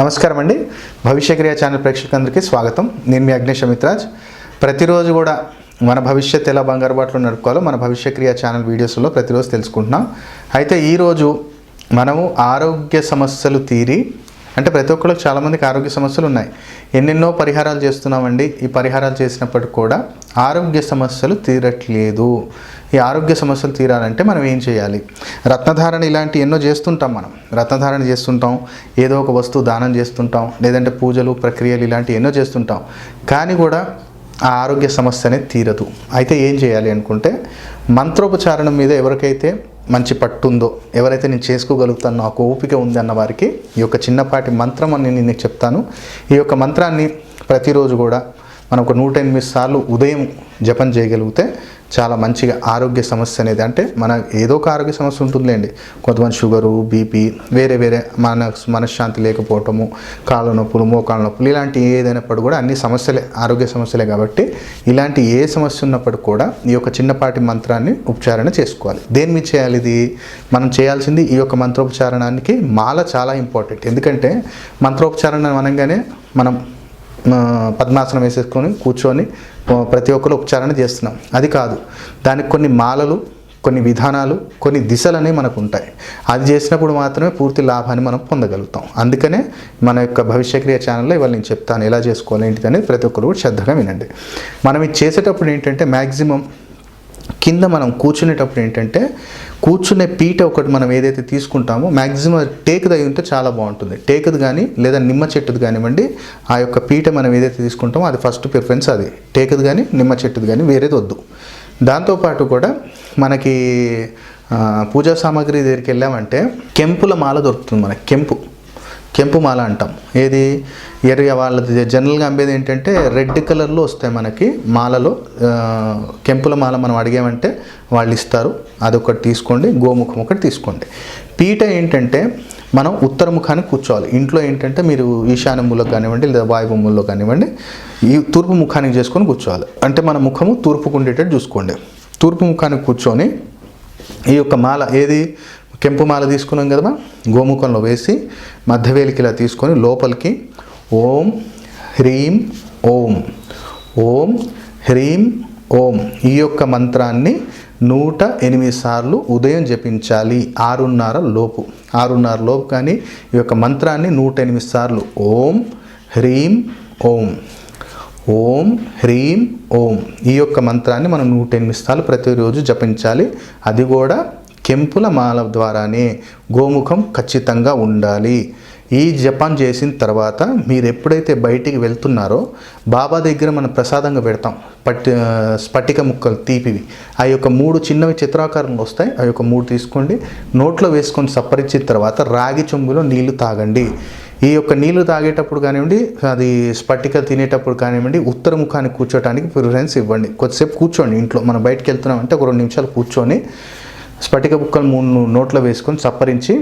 నమస్కారం అండి. భవిష్యక్రియ ఛానల్ ప్రేక్షకులందరికీ స్వాగతం. నేను మీ అగ్నేష్ అమిత్రాజ్. ప్రతిరోజు కూడా మన భవిష్యత్ ఎలా బంగారు బాటలో నడుపుకోవాలో మన భవిష్యక్రియ ఛానల్ వీడియోస్లో ప్రతిరోజు తెలుసుకుంటున్నాం. అయితే ఈరోజు మనము ఆరోగ్య సమస్యలు తీరి అంటే ప్రతి ఒక్కరికి చాలామందికి ఆరోగ్య సమస్యలు ఉన్నాయి. ఎన్నెన్నో పరిహారాలు చేస్తున్నామండి. ఈ పరిహారాలు చేసినప్పటికి కూడా ఆరోగ్య సమస్యలు తీరట్లేదు. ఈ ఆరోగ్య సమస్యలు తీరాలంటే మనం ఏం చేయాలి? రత్నధారణ ఇలాంటి ఎన్నో చేస్తుంటాం మనం. రత్నధారణ చేస్తుంటాం. ఏదో ఒక వస్తువు దానం చేస్తుంటాం. లేదంటే పూజలు ప్రక్రియలు ఇలాంటివి ఎన్నో చేస్తుంటాం. కానీ కూడా ఆ ఆరోగ్య సమస్య అనేది తీరదు. అయితే ఏం చేయాలి అనుకుంటే మంత్రోపచారణం మీద ఎవరికైతే మంచి పట్టుందో ఎవరైతే నేను చేసుకోగలుగుతాను నాకు ఓపిక ఉంది అన్న వారికి ఈ యొక్క చిన్నపాటి మంత్రం అని నేను చెప్తాను. ఈ యొక్క మంత్రాన్ని ప్రతిరోజు కూడా మనం ఒక నూట ఎనిమిది సార్లు ఉదయం జపం చేయగలిగితే చాలా మంచిగా ఆరోగ్య సమస్య అనేది అంటే మన ఏదో ఒక ఆరోగ్య సమస్య ఉంటుందిలేండి. కొంతమంది షుగరు బీపీ వేరే వేరే మన మనశ్శాంతి లేకపోవటము కాళ్ళ నొప్పులు మోకాళ్ళ నొప్పులు ఇలాంటి ఏదైనప్పుడు కూడా అన్ని సమస్యలే ఆరోగ్య సమస్యలే కాబట్టి ఇలాంటి ఏ సమస్య ఉన్నప్పటికీ కూడా ఈ యొక్క చిన్నపాటి మంత్రాన్ని ఉపచారణ చేసుకోవాలి. దేని మీద చేయాలి ఇది? మనం చేయాల్సింది ఈ యొక్క మంత్రోపచారణానికి మాల చాలా ఇంపార్టెంట్. ఎందుకంటే మంత్రోపచారణ అనగానే మనం పద్మాసనం వేసేసుకొని కూర్చొని ప్రతి ఒక్కరు ఉపచారణ చేస్తున్నాం. అది కాదు. దానికి కొన్ని మాలలు కొన్ని విధానాలు కొన్ని దిశలు మనకు ఉంటాయి అది చేసినప్పుడు మాత్రమే పూర్తి లాభాన్ని మనం పొందగలుగుతాం. అందుకనే మన యొక్క భవిష్యక్రియ ఛానల్లో ఇవాళ నేను చెప్తాను ఎలా చేసుకోవాలి ఏంటిది అనేది ప్రతి ఒక్కరు కూడా శ్రద్ధగా వినండి. మనం ఇది చేసేటప్పుడు ఏంటంటే మ్యాక్సిమం కింద మనం కూర్చునేటప్పుడు ఏంటంటే కూర్చునే పీట ఒకటి మనం ఏదైతే తీసుకుంటామో మ్యాక్సిమం టేకుది అయి ఉంటే చాలా బాగుంటుంది. టేకుది కానీ లేదా నిమ్మ చెట్టుది కానివ్వండి ఆ యొక్క పీట మనం ఏదైతే తీసుకుంటామో అది ఫస్ట్ ప్రిఫరెన్స్ అది. టేకుది కానీ నిమ్మ చెట్టుది కానీ వేరేది వద్దు. దాంతోపాటు కూడా మనకి పూజా సామాగ్రి దగ్గరికి వెళ్ళామంటే కెంపుల మాల దొరుకుతుంది మనకి కెంపు. కెంపు మాల అంటాం. ఏది? ఎర్ర వాళ్ళది జనరల్గా అమ్మేది ఏంటంటే రెడ్ కలర్లో వస్తాయి మనకి మాలలో. కెంపుల మాల మనం అడిగామంటే వాళ్ళు ఇస్తారు. అదొకటి తీసుకోండి గోముఖం ఒకటి తీసుకోండి. పీట ఏంటంటే మనం ఉత్తర ముఖానికి కూర్చోవాలి. ఇంట్లో ఏంటంటే మీరు ఈశాన్య మూలకు కానివ్వండి లేదా వాయువు మూలలో కానివ్వండి ఈ తూర్పు ముఖానికి చేసుకొని కూర్చోవాలి. అంటే మన ముఖము తూర్పుకు ఉండేటట్టు చూసుకోండి. తూర్పు ముఖానికి కూర్చొని ఈ యొక్క మాల ఏది? కెంపు మాల తీసుకున్నాం కదా గోముఖంలో వేసి మధ్యవేలికి ఇలా తీసుకొని లోపలికి ఓం హ్రీం ఓం. ఓం హ్రీం ఓం. ఈ యొక్క మంత్రాన్ని నూట ఎనిమిది సార్లు ఉదయం జపించాలి. ఆరున్నర లోపు. ఆరున్నర లోపు కానీ ఈ యొక్క మంత్రాన్ని నూట ఎనిమిది సార్లు ఓం హ్రీం ఓం. ఓం హ్రీం ఓం. ఈ యొక్క మంత్రాన్ని మనం నూట ఎనిమిది సార్లు ప్రతిరోజు జపించాలి. అది కూడా కెంపుల మాల ద్వారానే గోముఖం ఖచ్చితంగా ఉండాలి. ఈ జపం చేసిన తర్వాత మీరు ఎప్పుడైతే బయటికి వెళ్తున్నారో బాబా దగ్గర మనం ప్రసాదంగా పెడతాం. పట్టి స్ఫటిక ముక్కలు తీపివి. ఆ యొక్క మూడు చిన్నవి చిత్రాకారంలో వస్తాయి. ఆ యొక్క మూడు తీసుకోండి. నోట్లో వేసుకొని సప్పరించిన తర్వాత రాగి చెంబులో నీళ్ళు తాగండి. ఈ యొక్క నీళ్ళు తాగేటప్పుడు కానివ్వండి అది స్పటిక తినేటప్పుడు కానివ్వండి ఉత్తర ముఖానికి కూర్చోటానికి ప్రిఫరెన్స్ ఇవ్వండి. కొద్దిసేపు కూర్చోండి ఇంట్లో. మనం బయటకు వెళ్తున్నామంటే ఒక రెండు నిమిషాలు కూర్చొని స్ఫటిక బుక్కలు మూడు నోట్లో వేసుకొని సప్పరించి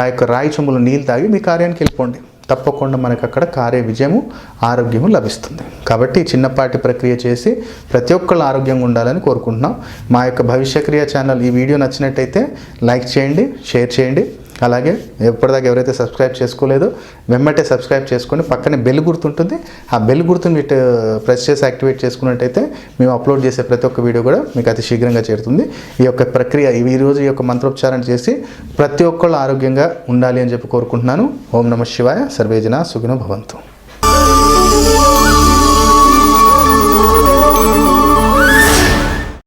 ఆ యొక్క రాయి చెంబులో నీళ్ళు తాగి మీ కార్యానికి వెళ్ళిపోండి. తప్పకుండా మనకు అక్కడ కార్య విజయము ఆరోగ్యము లభిస్తుంది. కాబట్టి చిన్నపాటి ప్రక్రియ చేసి ప్రతి ఒక్కళ్ళు ఆరోగ్యంగా ఉండాలని కోరుకుంటున్నాం. మా యొక్క భవిష్యక్రియ ఛానల్ ఈ వీడియో నచ్చినట్టయితే లైక్ చేయండి షేర్ చేయండి. అలాగే ఎప్పటిదాకా ఎవరైతే సబ్స్క్రైబ్ చేసుకోలేదో వెంబటే సబ్స్క్రైబ్ చేసుకొని పక్కనే బెల్ గుర్తుంటుంది. ఆ బెల్ గుర్తుని మీరు ప్రెస్ చేసి యాక్టివేట్ చేసుకున్నట్టయితే మేము అప్లోడ్ చేసే ప్రతి ఒక్క వీడియో కూడా మీకు అతి శీఘ్రంగా చేరుతుంది. ఈ యొక్క ప్రక్రియ ఈ రోజు ఈ యొక్క మంత్రోచ్చారణ చేసి ప్రతి ఒక్కళ్ళు ఆరోగ్యంగా ఉండాలి అని చెప్పి కోరుకుంటున్నాను. ఓం నమ శివాయ. సర్వేజన సుగుణ భవంతు.